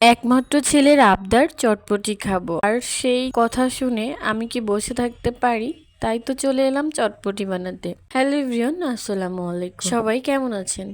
একমাত্র ছেলের আবদার চটপটি খাব। আর সেই কথা শুনে আমি কি বসে থাকতে পারি? তাই তো চলে এলাম চটপটি বানাতে। হ্যালো ইভরিয়ন আসসালামু আলাইকুম। সবাই কেমন আছেন?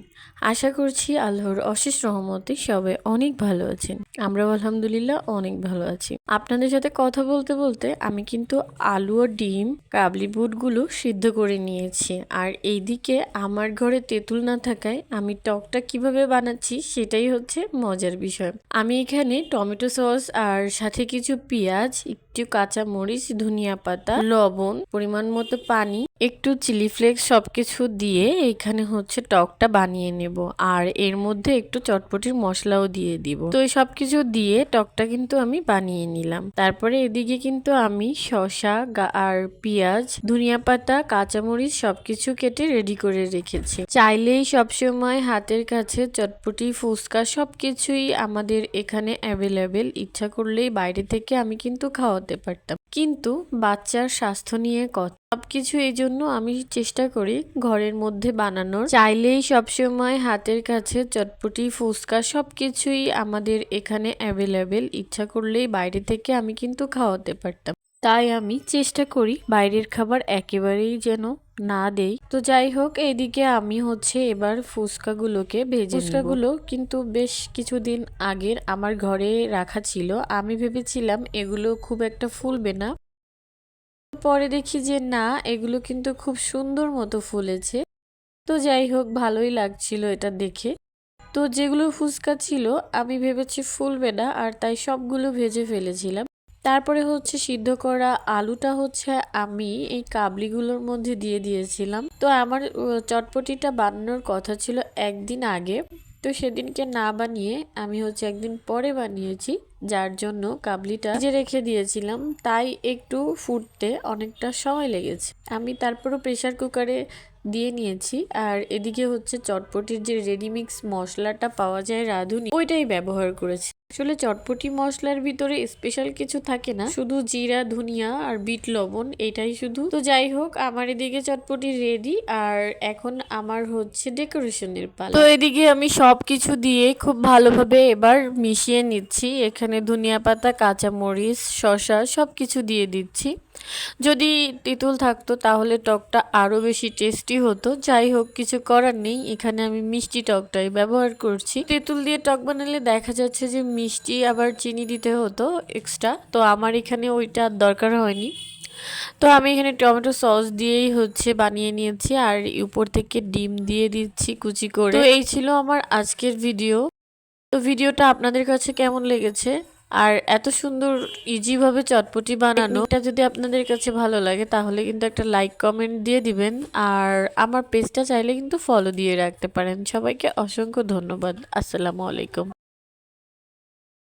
আশা করছি আল্লাহর অশেষ রহমতে সবাই অনেক ভালো আছেন। আমরাও আলহামদুলিল্লাহ অনেক ভালো আছি। আপনাদের সাথে কথা বলতে বলতে আমি কিন্তু আলু ও ডিম, কাবলি বুটগুলো সিদ্ধ করে নিয়েছি। আর এইদিকে আমার ঘরে তেঁতুল না থাকায় আমি টকটা কীভাবে বানাচ্ছি সেটাই হচ্ছে মজার বিষয়। আমি এখানে টমেটো সস আর সাথে কিছু পেঁয়াজ, একটু কাঁচা মরিচ ধনিয়া পাতা, লবণ, পরিমাণ মতো পানি, একটু চিলি ফ্লেক্স সবকিছু দিয়ে এখানে হচ্ছে টকটা বানিয়ে নেব। আর এর মধ্যে একটু চটপটির মশলাও দিয়ে দিব। তো এই সবকিছু দিয়ে টকটা কিন্তু আমি বানিয়ে নিলাম। তারপরে এদিকে কিন্তু আমি গা- আর পেঁয়াজ, ধনিয়া পাতা, কাঁচামরিচ সবকিছু কেটে রেডি করে রেখেছি। চাইলেই সবসময় হাতের কাছে চটপটি, ফুচকা সবকিছুই আমাদের এখানে অ্যাভেলেবেল ইচ্ছা করলেই বাইরে থেকে আমি কিন্তু খাওয়াতে পারতাম। কিন্তু বাচ্চার স্বাস্থ্য নিয়ে কথা সবকিছু এই জন্য আমি চেষ্টা করি ঘরের মধ্যে বানানোর। চাইলেই সবসময় হাতের কাছে চটপটি, ফুচকা সবকিছুই আমাদের এখানে অ্যাভেলেবেল ইচ্ছা করলেই বাইরে থেকে আমি কিন্তু খাওয়াতে পারতাম। তাই আমি চেষ্টা করি বাইরের খাবার একেবারেই যেন না দেই। তো যাই হোক এইদিকে আমি হচ্ছে এবার ফুচকাগুলোকে ভেজে ফুচকাগুলো কিন্তু বেশ কিছুদিন আগের আমার ঘরে রাখা ছিল। আমি ভেবেছিলাম এগুলো খুব একটা ফুলবে না। পরে দেখি যে না, এগুলো কিন্তু খুব সুন্দর মতো ফুলেছে। তো যাই হোক, ভালোই লাগছিল এটা দেখে। তো যেগুলো ফুচকা ছিল, আমি ভেবেছি ফুলবে না, আর তাই সবগুলো ভেজে ফেলেছিলাম। তারপরে হচ্ছে সিদ্ধ করা আলুটা হচ্ছে আমি এই কাবলিগুলোর মধ্যে দিয়ে দিয়েছিলাম। তো আমার চটপটিটা বানানোর কথা ছিল একদিন আগে। তো সেদিনকে না বানিয়ে আমি হচ্ছে একদিন পরে বানিয়েছি, যার জন্য কাবলিটা ভেজে রেখে দিয়েছিলাম। তাই একটু ফুটতে অনেকটা সময় লেগেছে। আমি তারপরও প্রেসার কুকারে দিয়ে নিয়েছি। আর এদিকে হচ্ছে চটপটির যে রেডিমিক্স মশলাটা পাওয়া যায় রাঁধুনি, ওইটাই ব্যবহার করেছি। আসলে চটপটি মশলার ভিতরে স্পেশাল কিছু থাকে না, শুধু জিরা, ধনিয়া আর বিট লবণ, এটাই শুধু। তো যাই হোক, আমার এদিকে চটপটি রেডি আর এখন আমার হচ্ছে ডেকোরেশনের পালা। তো এদিকে আমি সব কিছু দিয়ে খুব ভালোভাবে এবার মিশিয়ে নিচ্ছি। এখানে ধনিয়া পাতা, কাঁচামরিচ, শসা সব কিছু দিয়ে দিচ্ছি। যদি তেঁতুল থাকতো, তাহলে টকটা আরও বেশি টেস্টি হতো। যাই হোক, কিছু করার নেই। এখানে আমি মিষ্টি টকটাই ব্যবহার করছি। তেঁতুল দিয়ে টক বানালে দেখা যাচ্ছে যে মিষ্টি আবার চিনি দিতে হতো এক্সট্রা তো আমার এখানে ওইটা দরকার হয়নি। তো আমি এখানে টমেটো সস দিয়েই হচ্ছে বানিয়ে নিয়েছি আর উপর থেকে ডিম দিয়ে দিচ্ছি কুচি করে। তো এই ছিল আমার আজকের ভিডিও। তো ভিডিওটা আপনাদের কাছে কেমন লেগেছে? আর এত সুন্দর ইজিভাবে চটপটি বানানো। এটা যদি আপনাদের কাছে ভালো লাগে, তাহলে কিন্তু একটা লাইক কমেন্ট দিয়ে দিবেন। আর আমার পেজটা চাইলে কিন্তু ফলো দিয়ে রাখতে পারেন। সবাইকে অসংখ্য ধন্যবাদ। আসসালামু আলাইকুম।